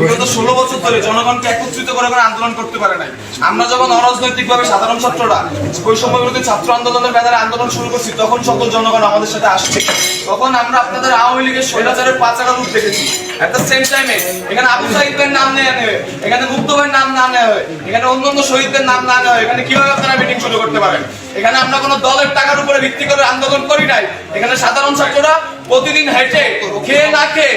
বিগত ষোলো বছর ধরে জনগণকে একত্রিত করে কোনো আন্দোলন করতে পারে নাই। আমরা যখন অরাজনৈতিক ভাবে সাধারণ ছাত্ররা বৈষম্য বিরোধী ছাত্র আন্দোলনের ব্যানারে আন্দোলন শুরু করছি তখন সকল জনগণ আমাদের সাথে আসছে। তখন আমরা আপনাদের আওয়ামী লীগের স্বৈরাচারের পাঁচাটা রূপ দেখেছি। এট দ্য সেম টাইমে এখানে আবু সাহিদের নাম নেওয়া নেবে এখানে মুক্ত ভাইয়ের নাম না নেওয়া হয় এখানে শহীদদের নাম না নেওয়া হয় এখানে কীভাবে আপনারা মিটিং শুরু করতে পারেন? এখানে আমরা কোনো দলের টাকার উপরে ভিত্তি করে আন্দোলন করি নাই। এখানে সাধারণ ছাত্ররা প্রতিদিন হেঁটে খেয়ে না খেয়ে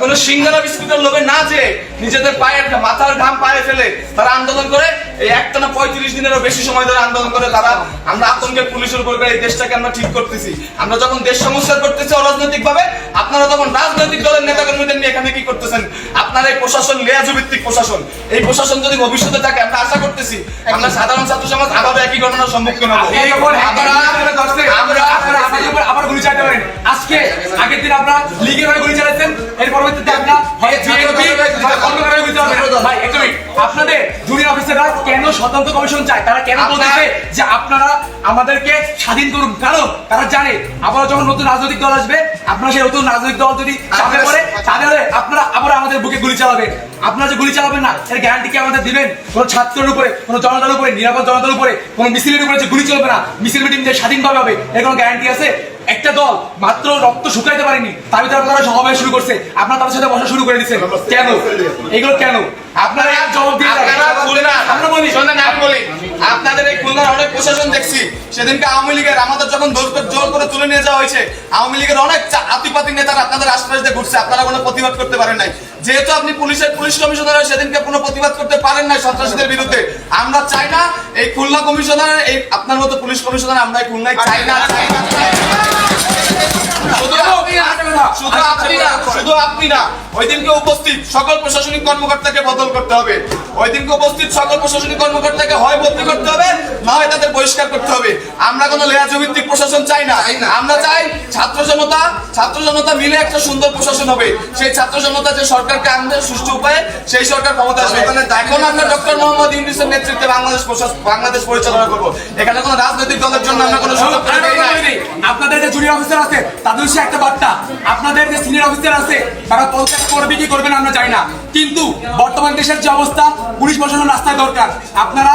কোনো সিঙ্গারা বিস্কুটের লোভে না যে নিজেদের পায়ের মাথার ঘাম পায়ে ফেলে তারা আন্দোলন করে এই একটানা পঁয়ত্রিশ দিনেরও বেশি সময় ধরে আন্দোলন করে তারা আমরা আতঙ্কের পুলিশের উপর এই দেশটাকে আমরা ঠিক করতেছি আমরা যখন দেশ সংস্কার করতেছি অরাজনৈতিক ভাবে আপনারা তখন রাজনৈতিক দলের নেতা কর্মীদের নিয়ে এখানে কি করতেছেন আপনারা এই প্রশাসন লেয়াজু ভিত্তিক প্রশাসন এই প্রশাসন যদি ভবিষ্যতে থাকে আমরা আশা করতেছি আমরা সাধারণ ছাত্র সমাজ আবার একই ঘটনার সম্মুখীন হব আমরা আবার গুলি পারেন আজকে আগের দিন আপনারা লীগের হয়ে গুলি চালাচ্ছেন এর পরবর্তীতে আপনারা হয় বিএনপি গুলি চালাবেন। ভাই এক মিনিট। আপনাদের জুনিয়র অফিসাররা কেন স্বতন্ত্র কমিশন চায়? তারা কেন বলতেছে যে আপনারা আমাদেরকে স্বাধীন করুন? কারণ তারা জানে আবার যখন নতুন রাজনৈতিক দল আসবে আপনারা সেই নতুন রাজনৈতিক দল যদি চাপে পড়ে তাহলে আপনারা আবার আমাদের বুকে গুলি চালাবেন। আপনারা যে গুলি চালাবেন না এর গ্যারান্টি কি আমাদের দিবেন? কোন ছাত্রের উপরে কোন জনতার উপরে নিরাপদ জনতার উপরে কোন মিছিলের উপরে যে গুলি চলবে না মিছিল মিটিং যে স্বাধীনভাবে হবে এর কোনো গ্যারান্টি আছে? একটা দল মাত্র রক্ত শুকাইতে পারেনি তার ভিতরে আপনারা সমাবেশ শুরু করছে। আপনারা তাদের সাথে বসা শুরু করে দিচ্ছেন। কেন? এগুলো কেন? আপনারা জবাব দিয়ে আমরা বলি। শোনেন আমি বলি। আপনাদের এই খুলনার অনেক প্রশাসন দেখছি। সেদিনকে আওয়ামী লীগের আমাদের যখন জোর জোর করে তুলে নিয়ে যাওয়া হয়েছে আওয়ামী লীগের অনেক আতিপাতি নেতারা আপনাদের আশপাশ দিয়ে ঘুরছে। আপনারা কোনো প্রতিবাদ করতে পারেন নাই। যেহেতু আপনি পুলিশের পুলিশ কমিশনার সেদিনকে কোনো প্রতিবাদ করতে পারেন নাই সন্ত্রাসীদের বিরুদ্ধে। আমরা চাই না এই খুলনা কমিশনার এই আপনার মতো পুলিশ কমিশনার আমরা এই খুলনায় চাই না, চাই না। শুধু আপনি না, শুধু আপনি না। ওই দিনকে উপস্থিত সকল প্রশাসনিক কর্মকর্তাকে বদল করতে হবে। ওই দিনকে উপস্থিত সকল প্রশাসনিক কর্মকর্তাকে হয় বদলি করতে হবে। না হয় তাদের বহিষ্কার করতে হবে। আমরা কোনো লেয়াজ ভিত্তিক প্রশাসন চাই না। আমরা চাই ছাত্র জনতা ছাত্র জনতা মিলে একটা সুন্দর প্রশাসন হবে। সেই ছাত্র জনতা যে সরকারকে আনবে সুষ্ঠু উপায়ে সেই সরকার ক্ষমতা আসবে। এখন আমরা ডক্টর মোহাম্মদ ইউনিসের নেতৃত্বে বাংলাদেশ বাংলাদেশ পরিচালনা করব। এখানে কোনো রাজনৈতিক দলের জন্য আমরা কোনো সুযোগ আপনাদের যে জুনিয়র অফিসার আছে তাদের সে একটা বার্তা। আপনাদের যে সিনিয়র অফিসার আছে তারা পদত্যাগ করবে কি করবে না আমরা জানি না। কিন্তু বর্তমান দেশের যে অবস্থা পুলিশ প্রশাসন রাস্তায় দরকার। আপনারা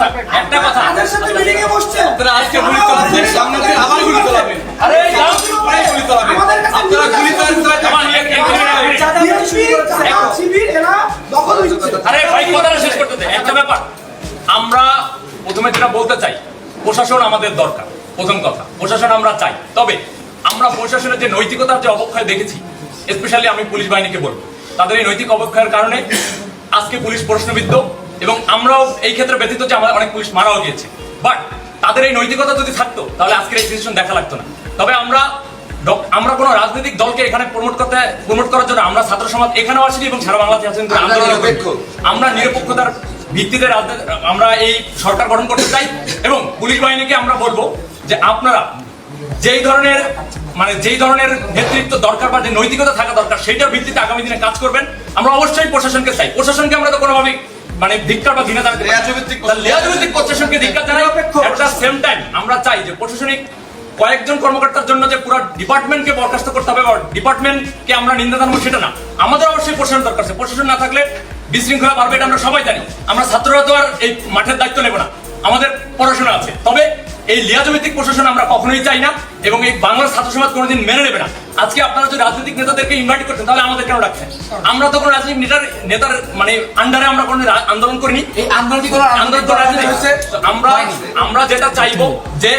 আমার এই লাস্টটাই রাস্তা চুপ থাক একটা কথা আপনারা আজকে গুলি চালাচ্ছেন সামনে দিন আবার গুলি চালাবেন। আরে যাও। প্রায় গুলি চালাবেন। আপনারা গুলি চালাচ্ছেন আমার এক- এক মিনিট, এক মিনিট। আরে ভাই কথাটা শেষ করতে দে। একটা ব্যাপার। আমরা প্রথমে যেটা বলতে চাই প্রশাসন আমাদের দরকার। প্রথম কথা প্রশাসন আমরা চাই। তবে আমরা প্রশাসনের যে নৈতিকতার যে অবক্ষয় দেখেছি স্পেশালি আমি পুলিশ বাহিনীকে বলব তাদের এই নৈতিক অবক্ষয়ের কারণে আজকে পুলিশ প্রশ্নবিদ্ধ। এবং আমরাও এই ক্ষেত্রে ব্যতীত যে আমাদের অনেক পুলিশ মারাও গিয়েছে। বাট তাদের এই নৈতিকতা যদি থাকতো তাহলে আজকের এই ডিসিশন দেখা লাগতো না। তবে আমরা আমরা কোনো রাজনৈতিক দলকে এখানে প্রমোট করতে প্রমোট করার জন্য আমরা ছাত্র সমাজ এখানেও আসিনি এবং সারা বাংলাতে আছেন আমরা আমরা নিরপেক্ষতার ভিত্তিতে আমরা এই সরকার গঠন করতে চাই এবং পুলিশ বাহিনীকে আমরা বলব যে আপনারা যেই ধরনের মানে যেই ধরনের নেতৃত্ব দরকার বা যে নৈতিকতা থাকা দরকার সেটার ভিত্তিতে আগামী দিনে কাজ করবেন। আমরা অবশ্যই প্রশাসনকে চাই। প্রশাসনকে আমরা তো কোনোভাবেই মানে ধিক্কার বা ঘৃণা জানাতে লেয়াজভিত্তিক লেয়াজভিত্তিক প্রশাসনকে ধিক্কার জানাই এট দ্য সেম টাইম আমরা চাই যে প্রশাসনিক কয়েকজন কর্মকর্তার জন্য যে পুরো ডিপার্টমেন্টকে বরখাস্ত করতে হবে বা ডিপার্টমেন্টকে আমরা নিন্দা জানাব সেটা না। আমাদের অবশ্যই প্রশাসন দরকার আছে। প্রশাসন না থাকলে বিশৃঙ্খলা বাড়বে এটা আমরা সবাই জানি। আমরা ছাত্ররা তো আর এই মাঠের দায়িত্ব নেব না। আমাদের পড়াশোনা আছে। তবে এই লিয়াজভিত্তিক প্রশাসন আমরা কখনোই চাই না এবং এই বাংলার ছাত্র সমাজ কোনোদিন মেনে নেবে না। আজকে আপনারা যদি রাজনৈতিক নেতাদেরকে ইনভাইট করতেন তাহলে আমাদের কেন রাখছেন আমরা তো কোনো রাজনৈতিক নেতার নেতার মানে আন্ডারে আমরা কোনো আন্দোলন করিনি। এই আন্দোলন কি কোনো আন্দোলন আমরা আমরা যেটা চাইব যে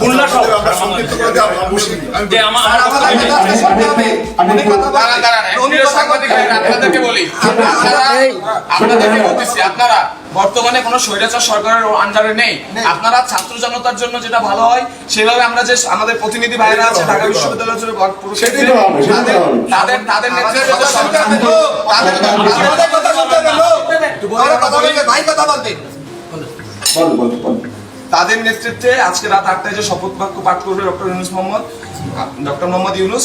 খুলনা আমরা সংক্ষিপ্ত করে আমরা যে আমার আপনাদেরকে বলি। আপনারা আপনাদেরকে বলতেছি আপনারা বর্তমানে কোনো স্বৈরাচার সরকারের আন্ডারে নেই। আপনারা ছাত্র জনতার জন্য যেটা ভালো হয় সেভাবে আমরা যে আমাদের প্রতিনিধি ভাইরা আছে ঢাকা বিশ্ববিদ্যালয় জুড়ে বড় পুরো সেটাই তো হবে, সেটাই তো হবে। তাদের তাদের নেতৃত্বে কথা। ওরা ভাই কথা বলবে। তাদের নেতৃত্বে আজকে রাত আটটায় যে শপথ বাক্য পাঠ করবে ডক্টর ইউনুস মোহাম্মদ ডক্টর মোহাম্মদ ইউনুস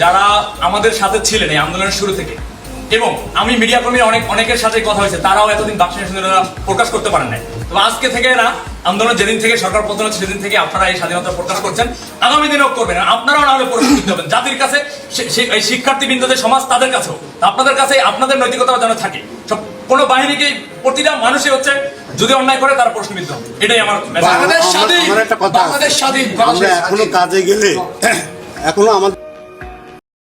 যারা আমাদের সাথে ছিলেন এই আন্দোলনের শুরু থেকে। এবং আমি মিডিয়া কর্মী অনেক অনেকের সাথে কথা হয়েছে তারাও এতদিন স্বাধীনতা প্রকাশ করতে পারেন নাই। তো আজকে থেকে না আন্দোলন যেদিন থেকে সরকার পতন হচ্ছে সেদিন থেকে আপনারা এই স্বাধীনতা প্রকাশ করছেন। আগামী দিনেও করবেন আপনারাও না হলে পরিস্থিতি হবেন জাতির কাছে এই শিক্ষার্থী বিন্দুদের সমাজ তাদের কাছেও আপনাদের কাছে আপনাদের নৈতিকতা যেন থাকে। সব কোনো বাহিনীকে প্রতিটা মানুষই হচ্ছে যদি অন্যায় করে তারা প্রশ্নবিদ্ধ হবে। এটাই আমার বাংলাদেশ স্বাধীন। বাংলাদেশ স্বাধীন। এখনও কাজে গেলে এখনও আমাদের